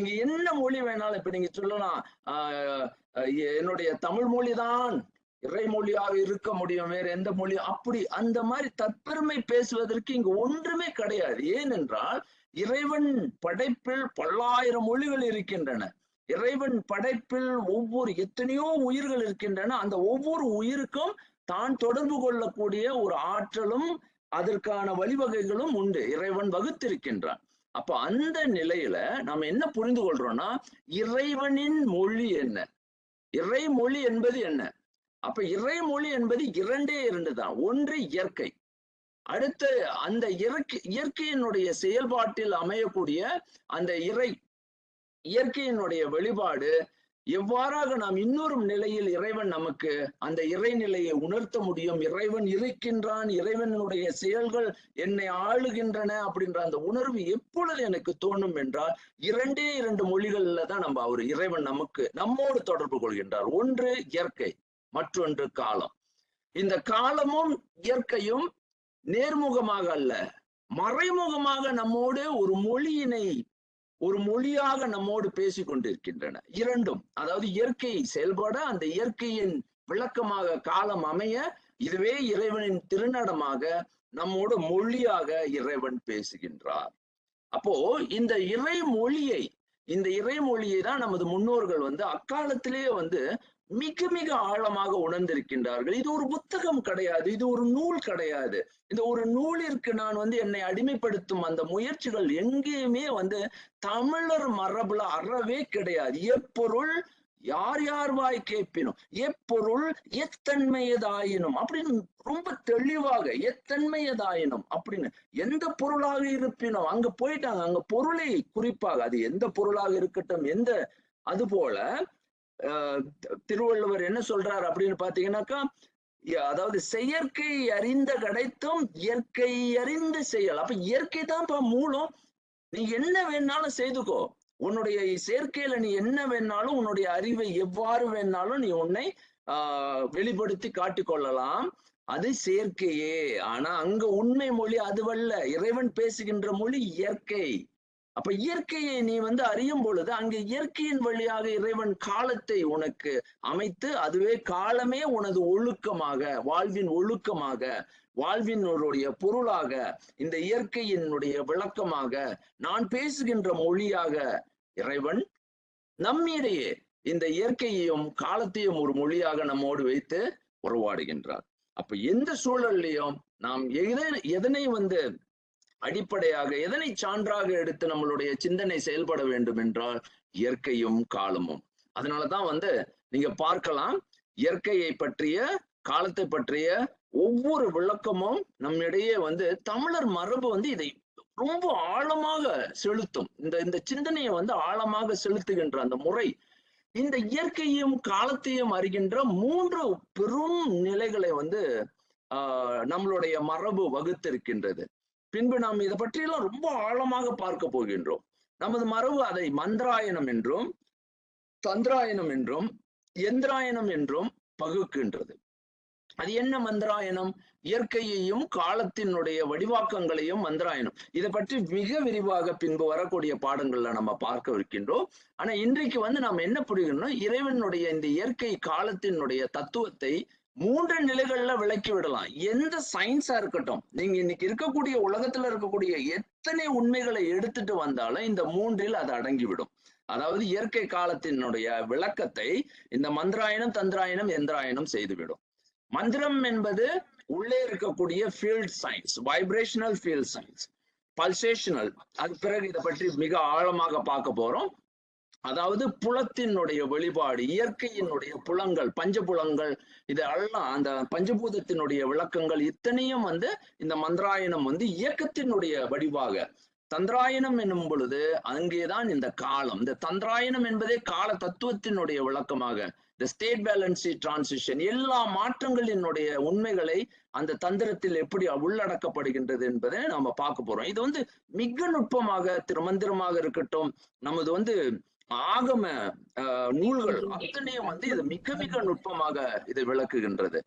நீங்க என்ன மொழி வேணாலும் இப்ப நீங்க சொல்லலாம். என்னுடைய தமிழ் மொழிதான். இறை மொழியாக இருக்க முடியும். வேற எந்த மொழி? அப்படி அந்த மாதிரி தற்பெருமை பேசுவதற்கு இங்கு ஒன்றுமே கிடையாது. ஏனென்றால் இறைவன் படைப்பில் பல்லாயிரம் மொழிகள் இருக்கின்றன. இறைவன் படைப்பில் ஒவ்வொரு எத்தனையோ உயிர்கள் இருக்கின்றன. அந்த ஒவ்வொரு உயிருக்கும் தான் தொடர்பு கொள்ளக்கூடிய ஒரு ஆற்றலும் அதற்கான வழிவகைகளும் உண்டு. இறைவன் வகுத்திருக்கின்றான். அப்ப அந்த நிலையில நாம என்ன புரிந்து கொள்றோம்னா இறைவனின் மொழி என்ன? இறை மொழி என்பது என்ன? அப்ப இறைமொழி என்பது இரண்டே இரண்டு தான். ஒன்று இயற்கை. அடுத்து அந்த இயற்கை இயற்கையினுடைய செயல்பாட்டில் அமையக்கூடிய அந்த இறை இயற்கையினுடைய வெளிப்பாடு எவ்வாறாக நாம் இன்னொரு நிலையில் இறைவன் நமக்கு அந்த இறைநிலையை உணர்த்த முடியும்? இறைவன் இருக்கின்றான் இறைவனுடைய செயல்கள் என்னை ஆளுகின்றன அப்படின்ற அந்த உணர்வு எப்பொழுது எனக்கு தோணும் என்றால் இரண்டே இரண்டு மொழிகள்ல தான் நம்ம அவர் இறைவன் நமக்கு நம்மோடு தொடர்பு கொள்கின்றார். ஒன்று இயற்கை மற்றொன்று காலம். இந்த காலமும் இயற்கையும் நேர்முகமாக அல்ல மறைமுகமாக நம்மோடு ஒரு மொழியினை ஒரு மொழியாக நம்மோடு பேசிக் கொண்டிருக்கின்றன இரண்டும் அதாவது இயற்கை செயல்பட அந்த இயற்கையின் விளக்கமாக காலம் அமைய இதுவே இறைவனின் திருநடமாக நம்மோடு மொழியாக இறைவன் பேசுகின்றார். அப்போ இந்த இறை மொழியை இந்த இறைமொழியை தான் நமது முன்னோர்கள் வந்து அக்காலத்திலேயே வந்து மிக மிக ஆழமாக உணர்ந்திருக்கின்றார்கள். இது ஒரு புத்தகம் கிடையாது. இது ஒரு நூல் கிடையாது. இந்த ஒரு நூலிற்கு நான் வந்து என்னை அடிமைப்படுத்தும் அந்த முயற்சிகள் எங்கேயுமே வந்து தமிழர் மரபுல அறவே கிடையாது. எப்பொருள் யார் யார் வாய் கேட்பினும்? எப்பொருள் எத்தன்மையதாயினும்? அப்படின்னு ரொம்ப தெளிவாக எத்தன்மையதாயினும் அப்படின்னு எந்த பொருளாக இருப்பினும்? அங்க போயிட்டாங்க. அங்க பொருளை குறிப்பாக அது எந்த பொருளாக இருக்கட்டும் எந்த அது போல திருவள்ளுவர் என்ன சொல்றார் அப்படின்னு பாத்தீங்கன்னாக்கா அதாவது செயற்கை அறிந்த கிடைத்தும் இயற்கை அறிந்து செயல். அப்ப இயற்கை தான்ப்பா மூலம் நீ என்ன வேணாலும் செய்துக்கோ. உன்னுடைய செயற்கையில நீ என்ன வேணாலும் உன்னுடைய அறிவை எவ்வாறு வேணாலும் நீ உன்னை ஆஹ் வெளிப்படுத்தி காட்டிக்கொள்ளலாம் அது செயற்கையே. ஆனா அங்க உண்மை மொழி அதுவல்ல. இறைவன் பேசுகின்ற மொழி இயற்கை. அப்ப இயற்கையை நீ வந்து அறியும் பொழுது அங்கு இயற்கையின் வழியாக இறைவன் காலத்தை உனக்கு அமைத்து அதுவே காலமே உனது ஒழுக்கமாக வாழ்வின் ஒழுக்கமாக வாழ்வினுடைய பொருளாக இந்த இயற்கையினுடைய விளக்கமாக நான் பேசுகின்ற மொழியாக இறைவன் நம்மிடையே இந்த இயற்கையையும் காலத்தையும் ஒரு மொழியாக நம்மோடு வைத்து உறவாடுகின்றார். அப்ப எந்த சூழல்லையும் நாம் எதை எதனை வந்து அடிப்படையாக எதனை சான்றாக எடுத்து நம்மளுடைய சிந்தனை செயல்பட வேண்டும் என்றால் இயற்கையும் காலமும். அதனாலதான் வந்து நீங்க பார்க்கலாம் இயற்கையை பற்றிய காலத்தை பற்றிய ஒவ்வொரு விளக்கமும் நம்மிடையே வந்து தமிழர் மரபு வந்து இதை ரொம்ப ஆழமாக செலுத்தும். இந்த இந்த சிந்தனையை வந்து ஆழமாக செலுத்துகின்ற அந்த முறை இந்த இயற்கையும் காலத்தையும் அறிகின்ற மூன்று பெரும் நிலைகளை வந்து ஆஹ் நம்மளுடைய மரபு வகுத்திருக்கின்றது. பின்பு நாம் இதை பற்றியெல்லாம் ரொம்ப ஆழமாக பார்க்க போகின்றோம். நமது மரபு அதை மந்திராயணம் என்றும் தந்திராயணம் என்றும் எந்திராயணம் என்றும் பகுக்கின்றது. அது என்ன மந்திராயணம்? இயற்கையையும் காலத்தினுடைய வடிவாக்கங்களையும் மந்திராயணம். இதை பற்றி மிக விரிவாக பின்பு வரக்கூடிய பாடங்கள்ல நம்ம பார்க்க இருக்கின்றோம். ஆனா இன்றைக்கு வந்து நாம் என்ன புரிகிறோம்னா இறைவனுடைய இந்த இயற்கை காலத்தினுடைய தத்துவத்தை மூன்று நிலைகள்ல விளக்கி விடலாம். எந்த சயின்ஸா இருக்கட்டும் நீங்க இன்னைக்கு இருக்கக்கூடிய உலகத்துல இருக்கக்கூடிய எத்தனை உண்மைகளை எடுத்துட்டு வந்தாலும் இந்த மூன்றில் அது அடங்கிவிடும். அதாவது இயற்கை காலத்தினுடைய விளக்கத்தை இந்த மந்திராயணம் தந்திராயணம் எந்திராயணம் செய்துவிடும். மந்திரம் என்பது உள்ளே இருக்கக்கூடிய field science vibrational field science pulsational அது பிறகு இதை பற்றி மிக ஆழமாக பார்க்க போறோம். அதாவது புலத்தினுடைய வெளிப்பாடு இயற்கையினுடைய புலங்கள் பஞ்சபுலங்கள் இதெல்லாம் அந்த பஞ்சபூதத்தினுடைய விளக்கங்கள் இத்தனையும் வந்து இந்த மந்திராயணம் வந்து இயக்கத்தினுடைய வடிவாக. தந்திராயணம் என்னும் பொழுது அங்கேதான் இந்த காலம். இந்த தந்திராயணம் என்பதே கால தத்துவத்தினுடைய விளக்கமாக. இந்த ஸ்டேட் பேலன்சி டிரான்சிஷன் எல்லா மாற்றங்களினுடைய உண்மைகளை அந்த தந்திரத்தில் எப்படி உள்ளடக்கப்படுகின்றது என்பதை நாம பார்க்க போறோம். இது வந்து மிக நுட்பமாக திருமந்திரமாக இருக்கட்டும் நமது வந்து ஆகம நூல்கள் அத்தனையும் வந்து இது மிக மிக நுட்பமாக இதை விளக்குகின்றது.